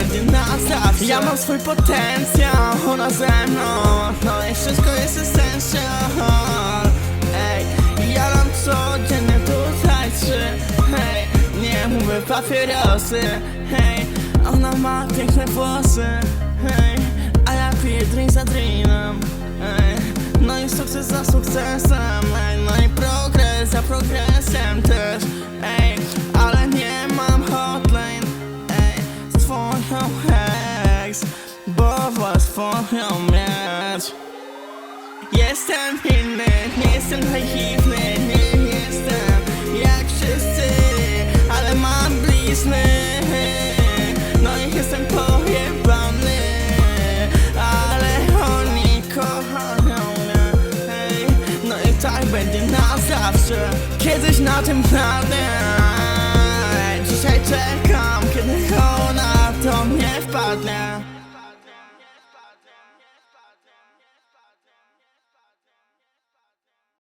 będzie na zawsze. Ja mam swój potencjał, ona ze mną, no i wszystko jest essential, ej, ja dam codziennie tutaj trzy, hej, nie mówię papierosy, hej, ona ma piękne włosy, hej, a ja piję drink za drinkiem, ej, no i sukces za sukcesem, ej, no i progres za progresem też, bo łatwo ją mieć. Jestem inny, nie jestem naiwny, nie jestem jak wszyscy, ale mam blizny, no i jestem pojebany, ale oni kochają mnie, no i tak będzie na zawsze, kiedyś na tym planem. Yeah.